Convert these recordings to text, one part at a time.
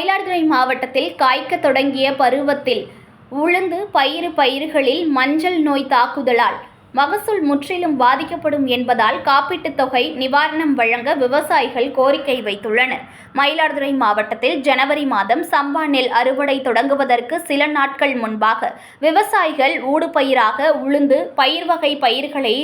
மயிலாடுதுறை மாவட்டத்தில் காய்க்க தொடங்கிய பருவத்தில் உளுந்து பயிறு பயிர்களில் மஞ்சள் நோய் தாக்குதலால் மகசூல் முற்றிலும் பாதிக்கப்படும் என்பதால் காப்பீட்டுத் தொகை நிவாரணம் வழங்க விவசாயிகள் கோரிக்கை வைத்துள்ளனர். மயிலாடுதுறை மாவட்டத்தில் ஜனவரி மாதம் சம்பா நெல் அறுவடை தொடங்குவதற்கு சில நாட்கள் முன்பாக விவசாயிகள் ஊடுபயிராக உளுந்து பயிர் வகை பயிர்களை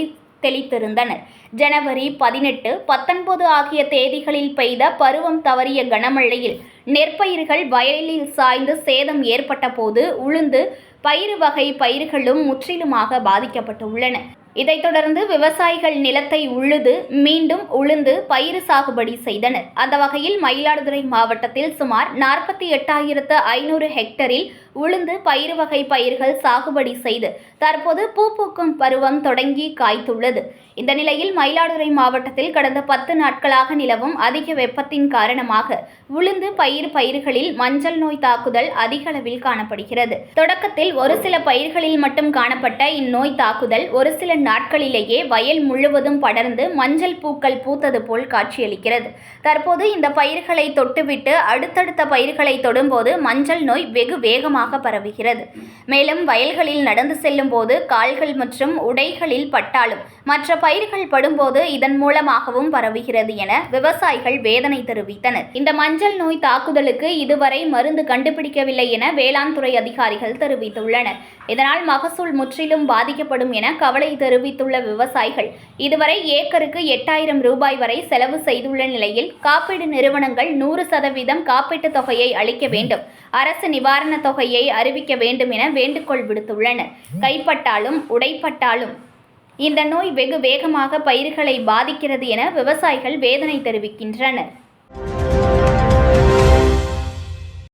தெளித்திருந்தனர். ஜனவரி பதினெட்டு பத்தொன்பது ஆகிய தேதிகளில் பெய்த பருவம் தவறிய கனமழையில் நெற்பயிர்கள் வயலில் சாய்ந்து சேதம் ஏற்பட்ட போது உளுந்து பயிறு வகை பயிர்களும் முற்றிலுமாக பாதிக்கப்பட்டுள்ளன. இதைத் தொடர்ந்து விவசாயிகள் நிலத்தை உழுது மீண்டும் உளுந்து பயிர் சாகுபடி செய்தனர். அந்த வகையில் மயிலாடுதுறை மாவட்டத்தில் சுமார் நாற்பத்தி எட்டாயிரத்து ஐநூறு ஹெக்டரில் உளுந்து பயிர் வகை பயிர்கள் சாகுபடி செய்து தற்போது பூ பூக்கும் பருவம் தொடங்கி காய்த்துள்ளது. இந்த நிலையில் மயிலாடுதுறை மாவட்டத்தில் கடந்த பத்து நாட்களாக நிலவும் அதிக வெப்பத்தின் காரணமாக உளுந்து பயிர் பயிர்களில் மஞ்சள் நோய் தாக்குதல் அதிக அளவில் காணப்படுகிறது. தொடக்கத்தில் ஒரு சில பயிர்களில் மட்டும் காணப்பட்ட இந்நோய் தாக்குதல் ஒரு சில நாட்களிலேயே வயல் முழுவதும் படர்ந்து மஞ்சள் பூக்கள் பூத்தது போல் காட்சியளிக்கிறது. தற்போது இந்த பயிர்களை தொட்டுவிட்டு அடுத்தடுத்த பயிர்களை தொடும்போது மஞ்சள் நோய் வெகு வேகமாக பரவுகிறது. மேலும் வயல்களில் நடந்து செல்லும் போது கால்கள் மற்றும் உடைகளில் பட்டாலும் மற்ற பயிர்கள் படும்போது இதன் மூலமாகவும் பரவுகிறது என விவசாயிகள் வேதனை தெரிவித்தனர். இந்த மஞ்சள் நோய் தாக்குதலுக்கு இதுவரை மருந்து கண்டுபிடிக்கவில்லை என வேளாண் துறை அதிகாரிகள் தெரிவித்துள்ளனர். இதனால் மகசூல் முற்றிலும் பாதிக்கப்படும் என கவலை தெரிவித்துள்ள விவசாயிகள் இதுவரை ஏக்கருக்கு எட்டாயிரம் ரூபாய் வரை செலவு செய்துள்ள நிலையில் காப்பீடு நிறுவனங்கள் நூறு சதவீதம் காப்பீட்டுத் தொகையை அளிக்க வேண்டும். அரசு நிவாரணத் தொகையை அறிவிக்க வேண்டும் என வேண்டுகோள் விடுத்துள்ளனர். கைப்பட்டாலும் உடைப்பட்டாலும் இந்த நோய் வெகு வேகமாக பயிர்களை பாதிக்கிறது என விவசாயிகள் வேதனை தெரிவிக்கின்றனர்.